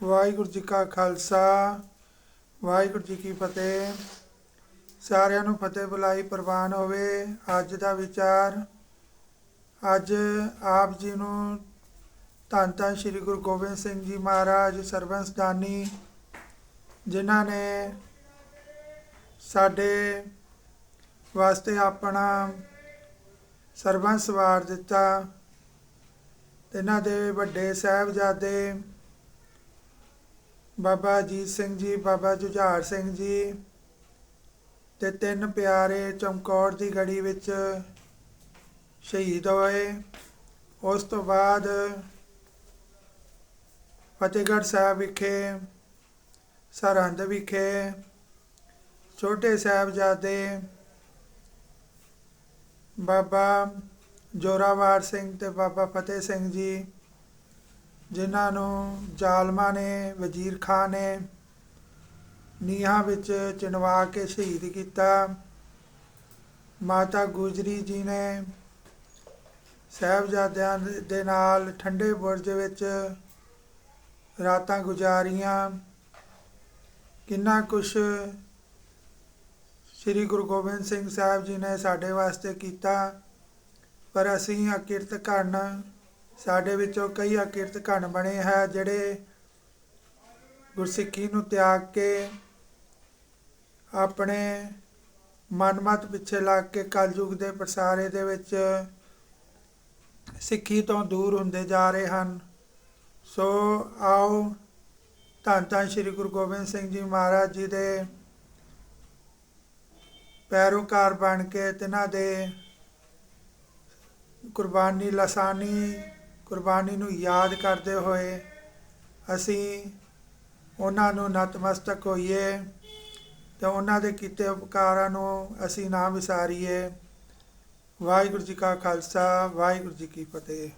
ਵਾਹਿਗੁਰੂ ਜੀ ਕਾ ਖਾਲਸਾ, ਵਾਹਿਗੁਰੂ ਜੀ ਕੀ ਫਤਿਹ। ਸਾਰਿਆਂ ਨੂੰ ਫਤਿਹ ਬੁਲਾਈ, ਪ੍ਰਵਾਨ ਹੋਵੇ। ਅੱਜ ਦਾ ਵਿਚਾਰ, ਅੱਜ ਆਪ ਜੀ ਨੂੰ ਧੰਨ ਧੰਨ ਸ੍ਰੀ ਗੁਰੂ ਗੋਬਿੰਦ ਸਿੰਘ ਜੀ ਮਹਾਰਾਜ ਸਰਬੰਸਦਾਨੀ ਜਿਨ੍ਹਾਂ ਨੇ ਸਾਡੇ ਵਾਸਤੇ ਆਪਣਾ ਸਰਬੰਸ ਵਾਰ ਦਿੱਤਾ। ਇਹਨਾਂ ਦੇ ਵੱਡੇ ਸਾਹਿਬਜ਼ਾਦੇ ਬਾਬਾ ਅਜੀਤ ਸਿੰਘ ਜੀ, ਬਾਬਾ ਜੁਝਾਰ ਸਿੰਘ ਜੀ ਤੇ ਤਿੰਨ ਪਿਆਰੇ ਚਮਕੌਰ ਦੀ ਗੜੀ ਵਿੱਚ ਸ਼ਹੀਦ ਹੋਏ। ਉਸ ਤੋਂ ਬਾਅਦ ਫਤਿਹਗੜ੍ਹ ਸਾਹਿਬ ਵਿਖੇ, ਸਰਹੰਦ ਵਿਖੇ, ਛੋਟੇ ਸਾਹਿਬਜ਼ਾਦੇ ਬਾਬਾ ਜੋਰਾਵਰ ਸਿੰਘ ਤੇ ਬਾਬਾ ਫਤਿਹ ਸਿੰਘ ਜੀ ਜਿਨ੍ਹਾਂ ਨੂੰ ਜ਼ਾਲਮਾਂ ਨੇ ਵਜ਼ੀਰ ਖਾਨ ਨੇ ਨੀਹਾਂ ਵਿੱਚ ਚਿਣਵਾ ਕੇ ਸ਼ਹੀਦ ਕੀਤਾ। ਮਾਤਾ ਗੁਜਰੀ ਜੀ ਨੇ ਸਾਹਿਬਜ਼ਾਦਿਆਂ ਦੇ ਨਾਲ ਠੰਡੇ ਬੁਰਜ ਵਿੱਚ ਰਾਤਾਂ ਗੁਜ਼ਾਰੀਆਂ। ਕਿੰਨਾ ਕੁਛ ਸ੍ਰੀ ਗੁਰੂ ਗੋਬਿੰਦ ਸਿੰਘ ਸਾਹਿਬ ਜੀ ਨੇ ਸਾਡੇ ਵਾਸਤੇ ਕੀਤਾ, ਪਰ ਅਸੀਂ ਅਕਿਰਤ ਕਰਨ ਸਾਡੇ ਵਿੱਚੋਂ ਕਈ ਅਕਿਰਤ ਘਣ ਬਣੇ ਹੈ, ਜਿਹੜੇ ਗੁਰਸਿੱਖੀ ਨੂੰ ਤਿਆਗ ਕੇ ਆਪਣੇ ਮਨਮਤ ਪਿੱਛੇ ਲੱਗ ਕੇ ਕਲਯੁਗ ਦੇ ਪ੍ਰਸਾਰੇ ਦੇ ਵਿੱਚ ਸਿੱਖੀ ਤੋਂ ਦੂਰ ਹੁੰਦੇ ਜਾ ਰਹੇ ਹਨ। ਸੋ ਆਓ ਧੰਨ ਧੰਨ ਸ੍ਰੀ ਗੁਰੂ ਗੋਬਿੰਦ ਸਿੰਘ ਜੀ ਮਹਾਰਾਜ ਜੀ ਦੇ ਪੈਰੋਕਾਰ ਬਣ ਕੇ, ਤਿਨਾਂ ਦੇ ਕੁਰਬਾਨੀ, ਲਸਾਨੀ ਕੁਰਬਾਨੀ ਨੂੰ ਯਾਦ ਕਰਦੇ ਹੋਏ ਅਸੀਂ ਉਹਨਾਂ ਨੂੰ ਨਤਮਸਤਕ ਹੋਈਏ ਤੇ ਉਹਨਾਂ ਦੇ ਕੀਤੇ ਉਪਕਾਰਾਂ ਨੂੰ ਅਸੀਂ ਨਾ ਵਿਸਾਰੀਏ। ਵਾਹਿਗੁਰੂ ਜੀ ਕਾ ਖਾਲਸਾ, ਵਾਹਿਗੁਰੂ ਜੀ ਕੀ ਫਤਿਹ।